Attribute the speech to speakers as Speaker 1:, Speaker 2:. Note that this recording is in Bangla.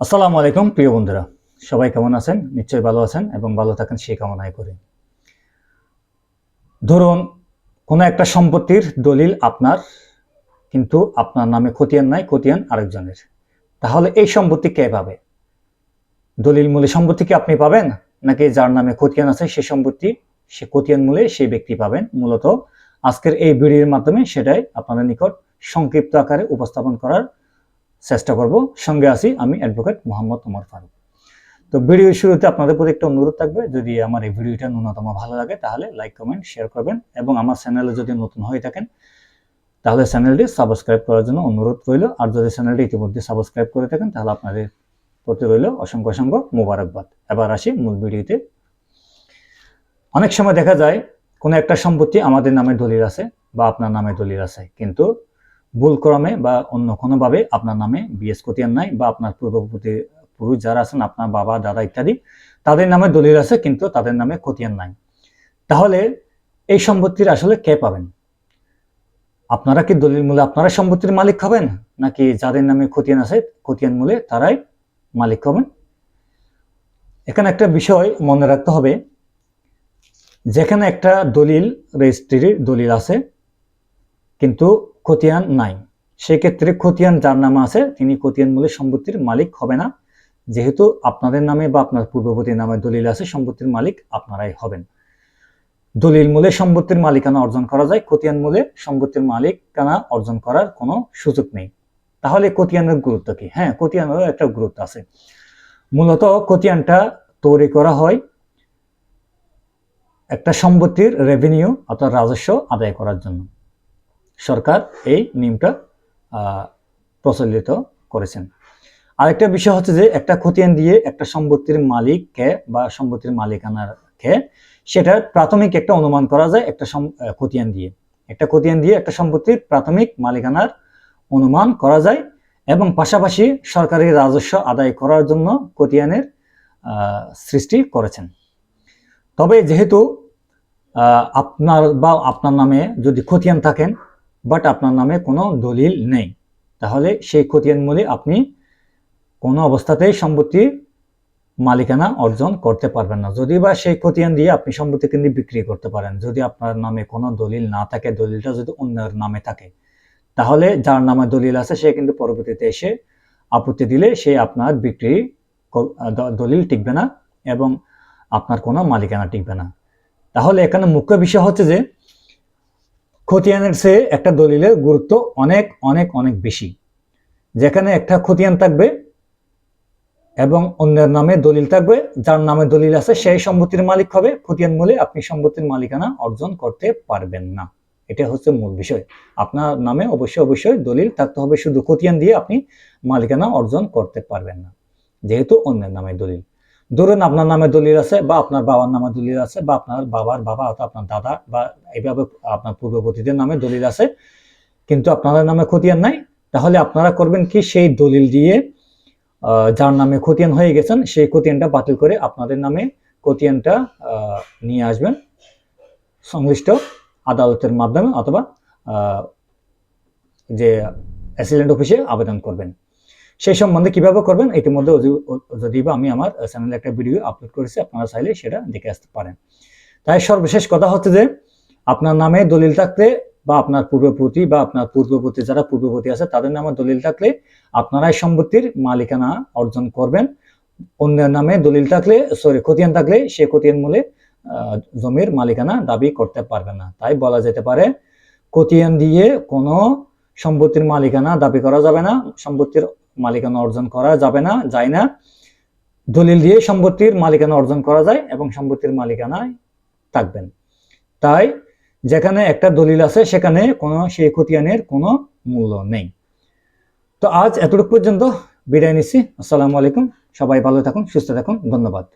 Speaker 1: আসসালামু আলাইকুম, প্রিয় বন্ধুরা। সবাই কেমন আছেন? নিশ্চয়ই ভালো আছেন এবং ভালো থাকেন সেই কামনাই করি। ধরুন, কোনো একটা সম্পত্তির দলিল আপনার, কিন্তু আপনার নামে খতিয়ান নাই, খতিয়ান আরেকজনের। তাহলে এই সম্পত্তি কে পাবে? দলিল মূলে সম্পত্তি কি আপনি পাবেন? নাকি যার নামে খতিয়ান আছে, সে সম্পত্তি, সে খতিয়ান মূলে সেই ব্যক্তি পাবেন? মূলত আজকের এই ভিডিওর মাধ্যমে সেটাই আপনাদের নিকট সংক্ষিপ্ত আকারে উপস্থাপন করার চেষ্টা করব। সঙ্গে আছি আমি অ্যাডভোকেট মোহাম্মদ ওমর ফারুক। তো ভিডিওর শুরুতে আপনাদের প্রতি একটা অনুরোধ থাকবে, যদি আমার এই ভিডিওটা ন্যূনতম ভালো লাগে তাহলে লাইক কমেন্ট শেয়ার করবেন এবং আমার চ্যানেলে যদি নতুন হয়ে থাকেন, তাহলে চ্যানেলটি সাবস্ক্রাইব করার জন্য অনুরোধ রইল। আর যদি চ্যানেলটি ইতিমধ্যে সাবস্ক্রাইব করে থাকেন, তাহলে আপনাদের প্রতি রইল অসংখ্য অসংখ্য মোবারকবাদ। এবার আসি মূল ভিডিওতে অনেক সময় দেখা যায়, কোনো একটা সম্পত্তি আমাদের নামে দলিল আছে বা আপনার নামে দলিল আছে, কিন্তু ভুল ক্রমে বা অন্য কোনোভাবে আপনার নামে বিএস খতিয়ান নাই বা আপনার পূর্ববর্তী পুরুষ যারা আছেন, আপনার বাবা, দাদা ইত্যাদি, তাদের নামে দলিল আছে, কিন্তু তাদের নামে খতিয়ান নাই। তাহলে এই সম্পত্তির আসলে কে পাবেন? আপনারা কি দলিল মূলে আপনারা সম্পত্তির মালিক হবেন? নাকি যাদের নামে খতিয়ান আছে, খতিয়ান মূলে তারাই মালিক হবেন? এখানে একটা বিষয় মনে রাখতে হবে। যেখানে একটা দলিল, রেজিস্ট্রির দলিল আছে কিন্তু খতিয়ান নাই। সেক্ষেত্রে খতিয়ান যার নামে আছে, তিনি খতিয়ান মূলে সম্পত্তির মালিক হবে না। যেহেতু আপনাদের নামে বা আপনার পূর্ববর্তীর নামে দলিল আছে, সম্পত্তির মালিক আপনারাই হবেন। দলিল মূলে সম্পত্তির মালিকানা অর্জন করা যায়, খতিয়ান মূলে সম্পত্তির মালিকানা অর্জন করার কোনো সুযোগ নেই। তাহলে খতিয়ানের গুরুত্ব কি? হ্যাঁ খতিয়ানেরও একটা গুরুত্ব আছে। মূলত খতিয়ানটা তৈরি করা হয় একটা সম্পত্তির রেভিনিউ অর্থাৎ রাজস্ব আদায় করার জন্য। সরকার এই নিয়মটা প্রচলিত করেছেন। আরেকটা বিষয় হচ্ছে যে, একটা খতিয়ান দিয়ে একটা সম্পত্তির মালিককে বা সম্পত্তির মালিকানার কে সেটার প্রাথমিক একটা অনুমান করা যায় একটা খতিয়ান দিয়ে। একটা খতিয়ান দিয়ে একটা সম্পত্তির প্রাথমিক মালিকানার অনুমান করা যায় এবং পাশাপাশি সরকারি রাজস্ব আদায় করার জন্য খতিয়ানের সৃষ্টি করেছেন। তবে যেহেতু আপনার বা আপনার নামে যদি খতিয়ান থাকেন বাট আপনার নামে কোনো দলিল নেই। তাহলে সেই খতিয়ান মূলে আপনি কোনো অবস্থাতেই সম্পত্তির মালিকানা অর্জন করতে পারবেন না। যদি বা সেই খতিয়ান দিয়ে আপনি সম্পত্তি কিন্তু বিক্রি করতে পারেন, যদি আপনার নামে কোনো দলিল না থাকে, দলিলটা যদি অন্যের নামে থাকে, তাহলে যার নামে দলিল আছে, সে কিন্তু পরবর্তীতে এসে আপত্তি দিলে সে আপনার বিক্রি দলিল টিকবে না এবং আপনার কোনো মালিকানা টিকবে না। তাহলে এখানে মুখ্য বিষয় হচ্ছে যে খতিয়ানের চেয়ে একটা দলিলের গুরুত্ব অনেক অনেক অনেক বেশি। যেখানে একটা খতিয়ান থাকবে এবং অন্যের নামে দলিল থাকবে, যার নামে দলিল আছে, সেই সম্পত্তির মালিক হবে। খতিয়ান মূলে আপনি সম্পত্তির মালিকানা অর্জন করতে পারবেন না। এটা হচ্ছে মূল বিষয়। আপনার নামে অবশ্যই অবশ্যই দলিল থাকতে হবে। শুধু খতিয়ান দিয়ে আপনি মালিকানা অর্জন করতে পারবেন না। যেহেতু অন্যের নামে দলিল। ধরুন আপনার নামে দলিল আছে বা আপনার বাবার নামে দলিল আছে বা আপনার বাবার বাবা অথবা আপনার দাদা বা এইভাবে আপনার পূর্ববর্তীদের নামে দলিল আছে, কিন্তু আপনাদের নামে খতিয়ান নাই, তাহলে আপনারা করবেন কি? সেই দলিল দিয়ে যার নামে খতিয়ান হয়ে গেছেন, সেই খতিয়ানটা বাতিল করে আপনাদের নামে খতিয়ানটা নিয়ে আসবেন সংশ্লিষ্ট আদালতের মাধ্যমে অথবা যে অ্যাসিডেন্ট অফিসে আবেদন করবেন। সেই সম্বন্ধে কীভাবে করবেন, ইতিমধ্যে যদি- বা আমি আমার চ্যানেলে একটা ভিডিও আপলোড করেছি, আপনারা চাইলে সেটা দেখে আসতে পারেন। তাই সর্বশেষ কথা হচ্ছে যে, আপনার নামে দলিল থাকলে বা আপনার পূর্ববর্তী বা আপনার পূর্ববর্তী, যারা পূর্ববর্তী আছে, তাদের নামে দলিল থাকলে আপনারাই সম্পত্তির মালিকানা অর্জন করবেন। অন্যের নামে দলিল থাকলে সরি খতিয়ান থাকলে সে খতিয়ান মূলে জমির মালিকানা দাবি করতে পারবে না। তাই বলা যেতে পারে, খতিয়ান দিয়ে কোনো সম্পত্তির মালিকানা দাবি করা যাবে না। সম্পত্তির মালিকানা অর্জন করা যাবে না, যায় না। দলিল দিয়ে সম্পত্তির মালিকানা অর্জন করা যায় এবং সম্পত্তির মালিকানায় থাকবেন। তাই যেখানে একটা দলিল আছে, সেখানে কোনো সেই খতিয়ানের কোনো মূল্য নেই। তো আজ এতটুকু পর্যন্ত বিদায় নিচ্ছি। আসসালামু আলাইকুম। সবাই ভালো থাকুন, সুস্থ থাকুন। ধন্যবাদ।